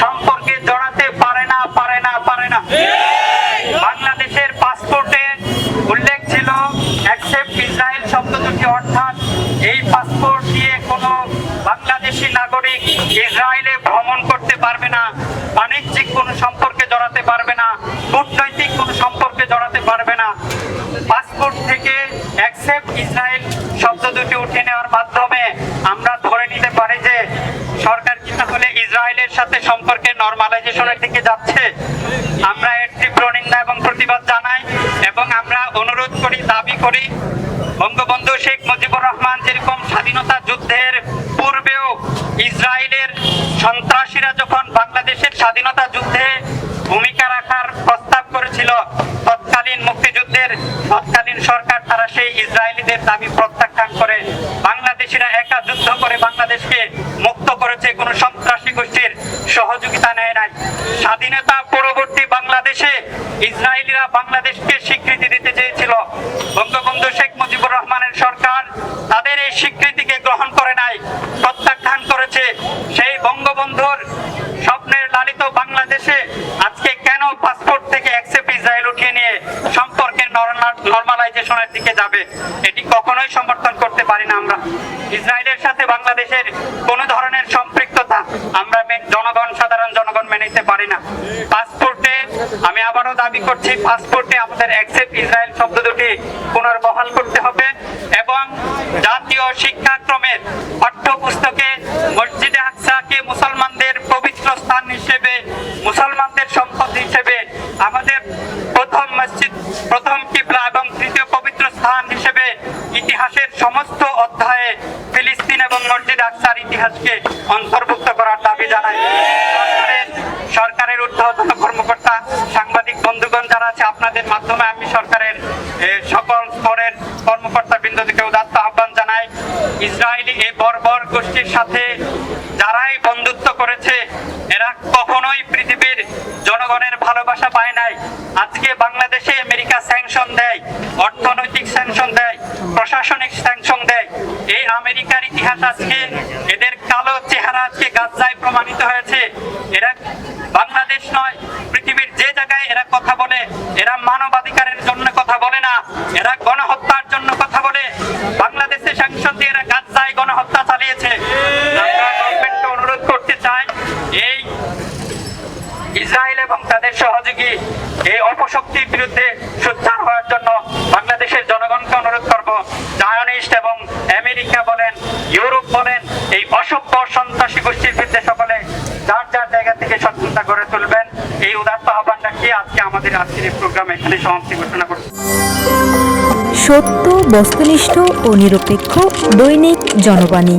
সম্পর্কে জড়াতে পারে না পারে না পারে না। বাংলাদেশের পাসপোর্টে উল্লেখ ছিল অ্যাকসেপ্ট ইসরায়েল শব্দ দুটি, অর্থাৎ এই পাসপোর্ট দিয়ে কোনো বাংলাদেশি নাগরিক ইসরায়েলে ভ্রমণ করতে পারবে না, বাণিজ্যিক কোনো সম্পর্কে জড়াতে পারবে না, কূটনৈতিক কোনো সম্পর্কে জড়াতে পারবে না। পাসপোর্ট থেকে অ্যাকসেপ্ট ইসরায়েল শব্দ দুটি উঠে নেওয়ার মাধ্যমে আমরা ধরে নিতে পারি যে সরকার কি তাহলে ইসরায়েলের সাথে সম্পর্কে নর্মালাইজেশনের দিকে যাচ্ছে? আমরা এর তীব্র নিন্দা এবং প্রতিবাদ জানাই এবং আমরা অনুরোধ করি, দাবি করি, বঙ্গবন্ধু শেখ মুজিবুর রহমান যেরকম স্বাধীনতা যুদ্ধের পূর্বেও ইসরায়েলের সন্ত্রাসীরা যখন বাংলাদেশের স্বাধীনতা যুদ্ধে ভূমিকা রাখার প্রস্তাব করেছিল, তৎকালীন মুক্তিযুদ্ধের, তৎকালীন সরকার তারা সেই ইসরায়েলিদের দাবি প্রত্যাখ্যান করে। বাংলাদেশিরা একা যুদ্ধ করে বাংলাদেশকে করেছে, কোনো সন্ত্রাসী গোষ্ঠীর সহযোগিতা নেয় নাই। স্বাধীনতা পরবর্তী বাংলাদেশে ইসরায়েলিরা বাংলাদেশকে স্বীকৃতি দিতে চেয়েছিল। বঙ্গবন্ধু শেখ মুজিবুর রহমানের সরকার তাদের এই স্বীকৃতিকে গ্রহণ করে নাই, প্রত্যাখ্যান করেছে। সেই বঙ্গবন্ধুর স্বপ্নের লালিত বাংলাদেশে আজকে কেন পাসপোর্ট থেকে অ্যাকসেপ্ট ইসরায়েল উঠিয়ে নিয়ে সম্পর্কের নর্মালাইজেশনের দিকে যাবে? এটি কখনোই সমর্থন করতে পারি না আমরা। ইসরায়েলের সাথে বাংলাদেশের কোনো ধরনের সম্পৃক্ততা আমরা মে- জনগণ সাধারণ জনগণ মেনে নিতে পারি না পাসপোর্টে আমি আবারও দাবি করছি পাসপোর্টে আমাদের অ্যাকসেপ্ট ইসরায়েল শব্দ দুটি পুনর্বহাল করতে হবে এবং জাতীয় শিক্ষাক্রমের পাঠ্যপুস্তকে মসজিদে আকসাকে মুসলমানদের পবিত্র স্থান হিসেবে, মুসলমানদের সম্পদ হিসেবে, আমাদের প্রথম মসজিদ, প্রথম কিবলা এবং তৃতীয় পবিত্র স্থান হিসেবে ইতিহাসের সমস্ত অধ্যায়ে ফিলিস্তিন এবং মসজিদ আকসার ইতিহাসকে অন্তর্ভুক্ত করার দাবি জানাই সরকারের সরকারের ঊর্ধ্বতন কর্মকর্তা সাংবাদিক বন্ধুগণ যারা আছে আপনাদের মাধ্যমে আমি সরকারের সকল স্তরের কর্মকর্তা বিন্দুকে উদাত্ত আহ্বান জানাই। ইসরায়েলি এই বর্বর গোষ্ঠীর সাথে যারাই বন্ধুত্ব করেছে, এরা কখনোই পৃথিবীর জনগণের ভালোবাসা পায় নাই। আজকে বাংলাদেশে আমেরিকা স্যাংশন দেয়, অর্থনৈতিক স্যাংশন দেয়, প্রশাসনিক স্যাংশন দেয়। এই আমেরিকার ইতিহাস আজকে এদের কালো চেহারা আজকে গাজায় প্রমাণিত হয়েছে। এরা বাংলাদেশ নয় পৃথিবীর এরা কথা বলে। এরা মানবাধিকারের জন্য কথা বলে না। এরা গণহত্যার জন্য কথা বলে। বাংলাদেশে স্যাংশন দিয়ে এরা গাজায় গণহত্যা চালিয়েছে। অনুরোধ করতে চাই, এই ইসরায়েল এবং তাদের সহযোগী এই অপশক্তির বিরুদ্ধে সোচ্চার হওয়ার জন্য বাংলাদেশের জনগণকে অনুরোধ করব। জায়নিস্ট এবং আমেরিকা বলেন, ইউরোপ বলেন, এই অসভ্য সন্ত্রাসী গোষ্ঠীর বিরুদ্ধে সকলে যার যার এই উদাত্ত আহ্বান রাখিয়ে আজকে আমাদের আজকের এই প্রোগ্রাম এখানে সমাপ্তি ঘোষণা করছি। সত্য, বস্তুনিষ্ঠ ও নিরপেক্ষ দৈনিক জনবাণী।